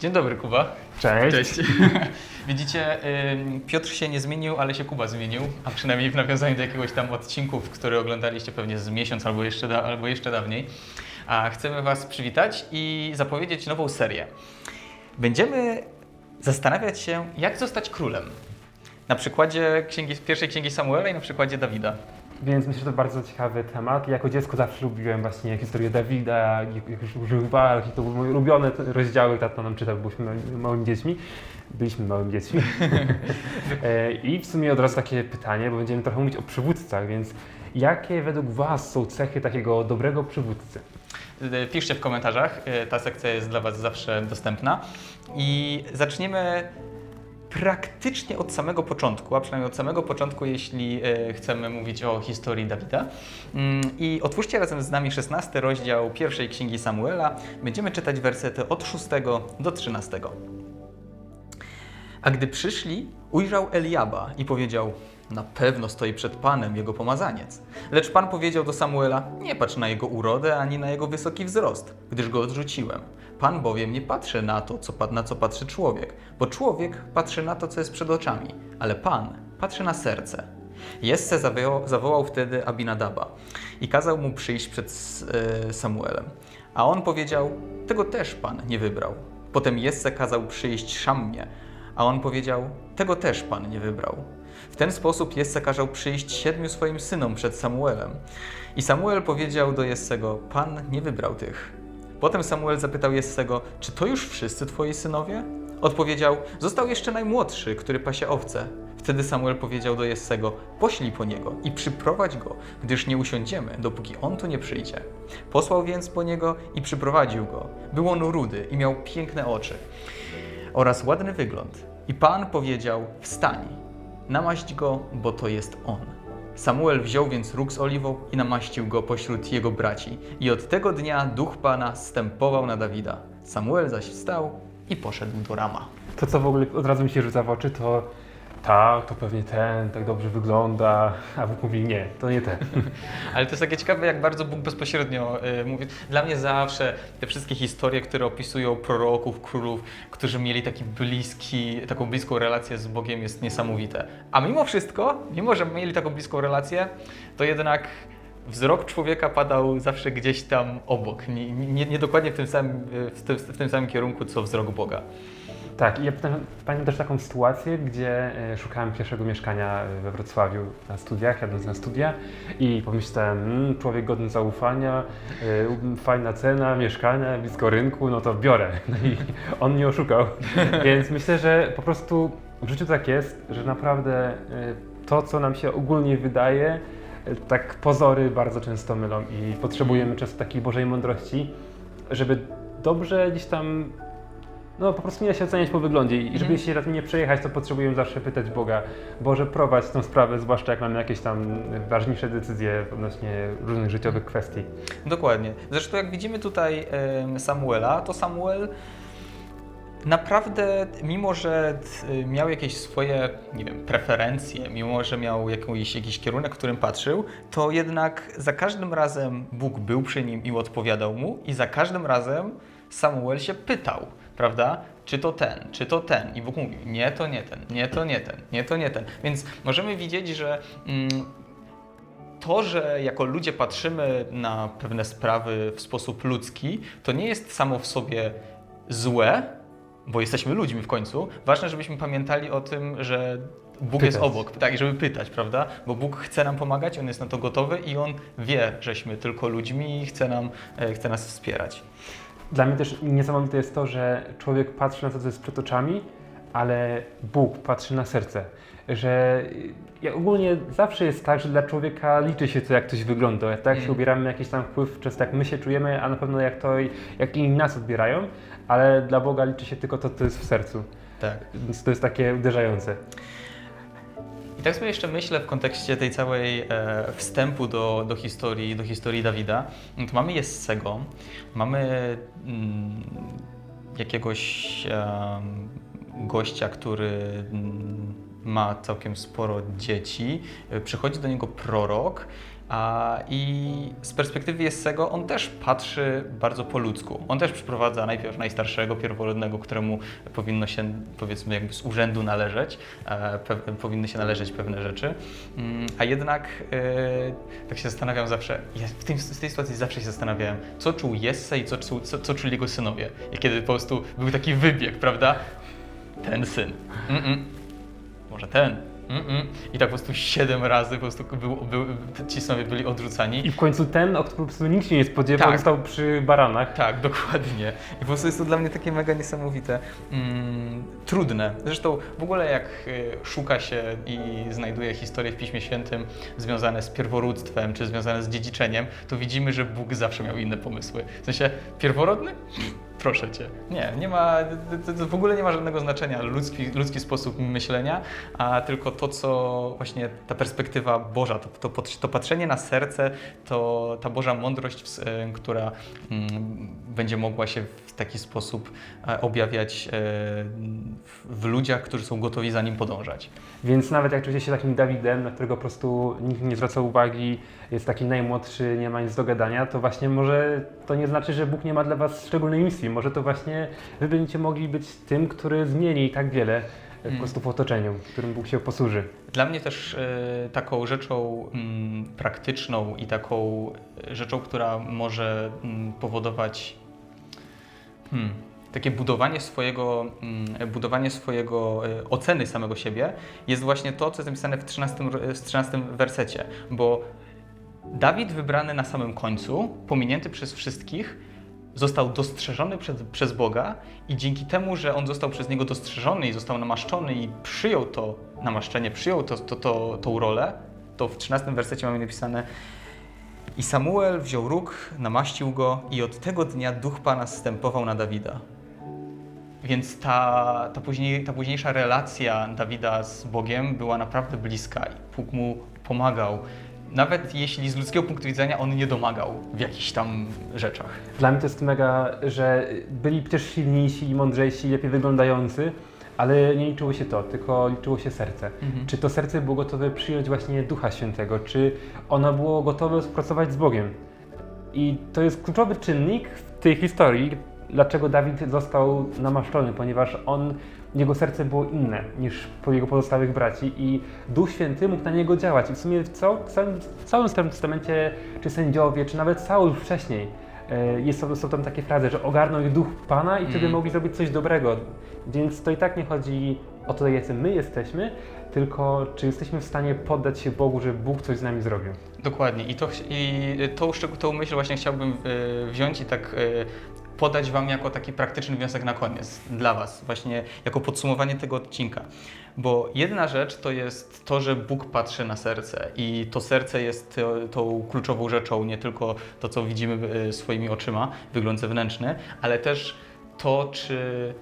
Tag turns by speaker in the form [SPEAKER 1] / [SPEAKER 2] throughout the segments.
[SPEAKER 1] Dzień dobry, Kuba.
[SPEAKER 2] Cześć.
[SPEAKER 1] Cześć. Widzicie, Piotr się nie zmienił, ale się Kuba zmienił, a przynajmniej w nawiązaniu do jakiegoś tam odcinków, które oglądaliście pewnie z miesiąc albo jeszcze, da, albo jeszcze dawniej. A chcemy Was przywitać i zapowiedzieć nową serię. Będziemy zastanawiać się, jak zostać królem. Na przykładzie księgi, pierwszej księgi Samuela i na przykładzie Dawida.
[SPEAKER 2] Więc myślę, że to bardzo ciekawy temat. Jako dziecko zawsze lubiłem właśnie historię Dawida, jak- jakieś różnych walk i to były moje ulubione rozdziały, tato nam czytał, byliśmy małymi- dziećmi. Byliśmy małymi dziećmi. E, I w sumie od razu takie pytanie, bo będziemy trochę mówić o przywódcach, więc jakie według Was są cechy takiego dobrego przywódcy?
[SPEAKER 1] Y, Piszcie w komentarzach, y, ta sekcja jest dla Was zawsze dostępna. I zaczniemy praktycznie od samego początku, a przynajmniej od samego początku, jeśli y, chcemy mówić o historii Dawida. Mm, I otwórzcie razem z nami 16 rozdział pierwszej księgi Samuela. Będziemy czytać wersety od 6 do 13. A gdy przyszli, ujrzał Eliaba i powiedział: Na pewno stoi przed Panem jego pomazaniec. Lecz Pan powiedział do Samuela: Nie patrz na jego urodę ani na jego wysoki wzrost, gdyż go odrzuciłem. Pan bowiem nie patrzy na to, co, na co patrzy człowiek, bo człowiek patrzy na to, co jest przed oczami, ale Pan patrzy na serce. Jesse zawołał, zawołał wtedy Abinadaba i kazał mu przyjść przed e, Samuelem. A on powiedział: Tego też Pan nie wybrał. Potem Jesse kazał przyjść Szammie, a on powiedział: Tego też Pan nie wybrał. W ten sposób Jesse kazał przyjść siedmiu swoim synom przed Samuelem. I Samuel powiedział do Jessego: Pan nie wybrał tych. Potem Samuel zapytał Jessego: Czy to już wszyscy twoi synowie? Odpowiedział: Został jeszcze najmłodszy, który pasie owce. Wtedy Samuel powiedział do Jessego: Poślij po niego i przyprowadź go, gdyż nie usiądziemy, dopóki on tu nie przyjdzie. Posłał więc po niego i przyprowadził go. Był on rudy i miał piękne oczy oraz ładny wygląd. I Pan powiedział: Wstań, namaść go, bo to jest on. Samuel wziął więc róg z oliwą i namaścił go pośród jego braci. I od tego dnia duch Pana stępował na Dawida. Samuel zaś wstał i poszedł do Rama.
[SPEAKER 2] To, co w ogóle od razu mi się rzuca w oczy, to tak, to pewnie ten, tak dobrze wygląda, a Bóg mówi nie, to nie ten.
[SPEAKER 1] Ale to jest takie ciekawe, jak bardzo Bóg bezpośrednio y, mówi. Dla mnie zawsze te wszystkie historie, które opisują proroków, królów, którzy mieli taki bliski, taką bliską relację z Bogiem, jest niesamowite. A mimo wszystko, mimo że mieli taką bliską relację, to jednak wzrok człowieka padał zawsze gdzieś tam obok. Nie, nie, nie dokładnie w tym, samym, y, w, tym, w tym samym kierunku, co wzrok Boga.
[SPEAKER 2] Tak, ja pamiętam- też taką sytuację, gdzie e, szukałem pierwszego mieszkania we Wrocławiu na studiach, jadąc na studia i pomyślałem, mm, człowiek godny zaufania, e, fajna cena, mieszkania, blisko rynku, no to biorę. No i on mnie oszukał. Więc myślę, że po prostu w życiu tak jest, że naprawdę e, to, co nam się ogólnie wydaje, tak pozory bardzo często mylą i potrzebujemy często takiej Bożej mądrości, żeby dobrze gdzieś tam no po prostu nie da się oceniać po wyglądzie i żeby
[SPEAKER 1] Mhm.
[SPEAKER 2] się raz nie przejechać, to potrzebujemy zawsze pytać Boga, Boże prowadź tę sprawę, zwłaszcza jak mamy jakieś tam ważniejsze decyzje odnośnie różnych życiowych kwestii.
[SPEAKER 1] Dokładnie. Zresztą jak widzimy tutaj Samuela, to Samuel naprawdę, mimo że t- miał jakieś swoje, nie wiem, preferencje, mimo że miał jakiś, jakiś kierunek, w którym patrzył, to jednak za każdym razem Bóg był przy nim i odpowiadał mu i za każdym razem Samuel się pytał, prawda? Czy to ten, czy to ten? I Bóg mówił, nie, to nie ten, nie, to nie ten, nie, to nie ten. Więc możemy widzieć, że mm, to, że jako ludzie patrzymy na pewne sprawy w sposób ludzki, to nie jest samo w sobie złe, bo jesteśmy ludźmi w końcu. Ważne, żebyśmy pamiętali o tym, że Bóg jest
[SPEAKER 2] Pytać.
[SPEAKER 1] obok, tak, żeby pytać, prawda? Bo Bóg chce nam pomagać, On jest na to gotowy i On wie, żeśmy tylko ludźmi i chce, nam, e, chce nas wspierać.
[SPEAKER 2] Dla mnie też niesamowite jest to, że człowiek patrzy na to, co jest przed oczami, ale Bóg patrzy na serce. Że ja ogólnie zawsze jest tak, że dla człowieka liczy się to, jak ktoś wygląda. Tak się
[SPEAKER 1] Mm.
[SPEAKER 2] ubieramy, jakiś tam wpływ, często jak my się czujemy, a na pewno jak to, jak inni nas odbierają, ale dla Boga liczy się tylko to, co jest w sercu.
[SPEAKER 1] Tak.
[SPEAKER 2] Więc to jest takie uderzające.
[SPEAKER 1] I tak sobie jeszcze myślę w kontekście tej całej e, wstępu do, do, historii, do historii Dawida. No To mamy Jessego, mamy mm, jakiegoś em, gościa, który mm, ma całkiem sporo dzieci. E, Przychodzi do niego prorok A, I z perspektywy Jessego on też patrzy bardzo po ludzku. On też przyprowadza najpierw najstarszego, pierworodnego, któremu powinno się, powiedzmy, jakby z urzędu należeć, e, powinny się należeć pewne rzeczy. Mm, a jednak e, tak się zastanawiam zawsze, ja w, tym, w tej sytuacji zawsze się zastanawiałem, co czuł Jesse i co, co, co czuli jego synowie. I kiedy po prostu był taki wybieg, prawda? Ten syn. Mm-mm. Może ten. Mm-mm. I tak po prostu siedem razy po prostu był, był, ci synowie byli odrzucani.
[SPEAKER 2] I w końcu ten, o którym po prostu nikt się nie spodziewał,
[SPEAKER 1] Tak.
[SPEAKER 2] został przy baranach.
[SPEAKER 1] Tak, dokładnie. I po prostu jest to dla mnie takie mega niesamowite, mm, trudne. Zresztą w ogóle jak y, szuka się i znajduje historie w Piśmie Świętym związane z pierworództwem, czy związane z dziedziczeniem, to widzimy, że Bóg zawsze miał inne pomysły. W sensie, pierworodny? Proszę cię. Nie, nie ma, to, to w ogóle nie ma żadnego znaczenia ludzki, ludzki sposób myślenia, a tylko to, co właśnie ta perspektywa Boża, to, to, to patrzenie na serce, to ta Boża mądrość, e, która mm, będzie mogła się w taki sposób e, objawiać e, w, w ludziach, którzy są gotowi za nim podążać.
[SPEAKER 2] Więc nawet jak czujecie się takim Dawidem, na którego po prostu nikt nie zwraca uwagi, jest taki najmłodszy, nie ma nic do gadania, to właśnie może to nie znaczy, że Bóg nie ma dla was szczególnej misji. Może to właśnie wy będziecie mogli być tym, który zmieni tak wiele e, po
[SPEAKER 1] Mm.
[SPEAKER 2] prostu w otoczeniu, którym Bóg się posłuży.
[SPEAKER 1] Dla mnie też e, taką rzeczą mm, praktyczną i taką e, rzeczą, która może mm, powodować hmm, takie budowanie swojego, mm, budowanie swojego oceny samego siebie jest właśnie to, co jest napisane w 13, r- w 13 wersecie, bo Dawid wybrany na samym końcu, pominięty przez wszystkich, został dostrzeżony przed, przez Boga i dzięki temu, że on został przez Niego dostrzeżony i został namaszczony i przyjął to namaszczenie, przyjął to, to, to, tą rolę, to w 13 wersecie mamy napisane i Samuel wziął róg, namaścił go i od tego dnia duch Pana zstępował na Dawida. Więc ta, ta, później, ta późniejsza relacja Dawida z Bogiem była naprawdę bliska i Bóg mu pomagał. Nawet jeśli z ludzkiego punktu widzenia on nie domagał w jakichś tam rzeczach.
[SPEAKER 2] Dla mnie to jest mega, że byli też silniejsi i mądrzejsi, lepiej wyglądający, ale nie liczyło się to, tylko liczyło się serce.
[SPEAKER 1] Mhm.
[SPEAKER 2] Czy to serce było gotowe przyjąć właśnie Ducha Świętego? Czy ono było gotowe współpracować z Bogiem? I to jest kluczowy czynnik w tej historii, dlaczego Dawid został namaszczony, ponieważ on, jego serce było inne niż po jego pozostałych braci i Duch Święty mógł na niego działać. I w sumie w cał- w całym, w całym Starym Testamencie, czy sędziowie, czy nawet Saul wcześniej, e, jest, są tam takie frazy, że ogarnął ich Duch Pana i wtedy
[SPEAKER 1] Mm.
[SPEAKER 2] mogli zrobić coś dobrego. Więc to i tak nie chodzi o to, jacy my jesteśmy, tylko czy jesteśmy w stanie poddać się Bogu, że Bóg coś z nami zrobił.
[SPEAKER 1] Dokładnie. I, to, i tą, tą myśl właśnie chciałbym e, wziąć i tak e, podać Wam jako taki praktyczny wniosek na koniec dla Was, właśnie jako podsumowanie tego odcinka. Bo jedna rzecz to jest to, że Bóg patrzy na serce i to serce jest tą kluczową rzeczą, nie tylko to, co widzimy e, swoimi oczyma, wygląd zewnętrzny, ale też to, czy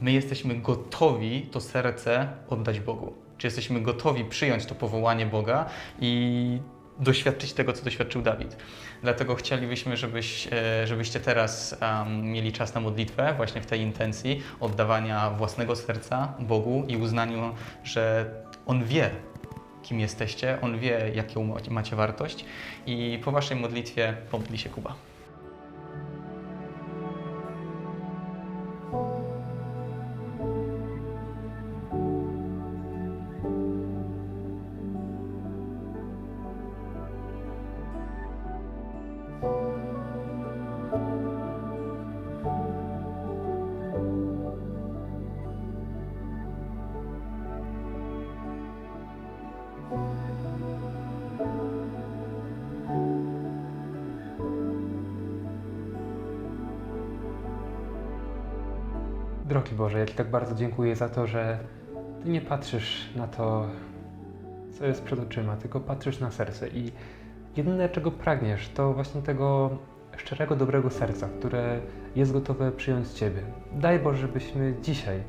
[SPEAKER 1] my jesteśmy gotowi to serce oddać Bogu. Czy jesteśmy gotowi przyjąć to powołanie Boga i doświadczyć tego, co doświadczył Dawid. Dlatego chcielibyśmy, żebyś, e, żebyście teraz em, mieli czas na modlitwę, właśnie w tej intencji oddawania własnego serca Bogu i uznaniu, że On wie, kim jesteście, On wie, jaką ma- macie wartość i po waszej modlitwie pomodli się Kuba.
[SPEAKER 2] Drogi Boże, ja Ci tak bardzo dziękuję za to, że Ty nie patrzysz na to, co jest przed oczyma, tylko patrzysz na serce i jedyne, czego pragniesz, to właśnie tego szczerego, dobrego serca, które jest gotowe przyjąć Ciebie. Daj Boże, żebyśmy dzisiaj,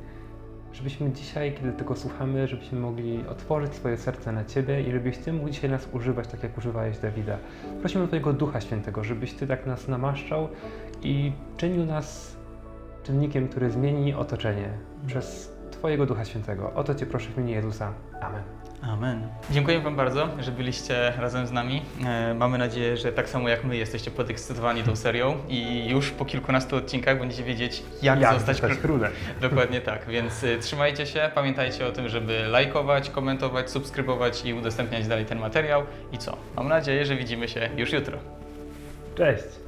[SPEAKER 2] żebyśmy dzisiaj, kiedy tego słuchamy, żebyśmy mogli otworzyć swoje serce na Ciebie i żebyś Ty mógł dzisiaj nas używać, tak jak używałeś Dawida. Prosimy o Twojego Ducha Świętego, żebyś Ty tak nas namaszczał i czynił nas czynnikiem, który zmieni otoczenie przez Twojego Ducha Świętego. O to Cię proszę w imieniu Jezusa. Amen.
[SPEAKER 1] Amen. Dziękuję Wam bardzo, że byliście razem z nami. E, mamy nadzieję, że tak samo jak my jesteście podekscytowani tą serią i już po kilkunastu odcinkach będziecie wiedzieć, jak,
[SPEAKER 2] Jak
[SPEAKER 1] zostać
[SPEAKER 2] zostać
[SPEAKER 1] kró-
[SPEAKER 2] królem.
[SPEAKER 1] Dokładnie tak, więc y, trzymajcie się, pamiętajcie o tym, żeby lajkować, komentować, subskrybować i udostępniać dalej ten materiał. I co? Mam nadzieję, że widzimy się już jutro.
[SPEAKER 2] Cześć!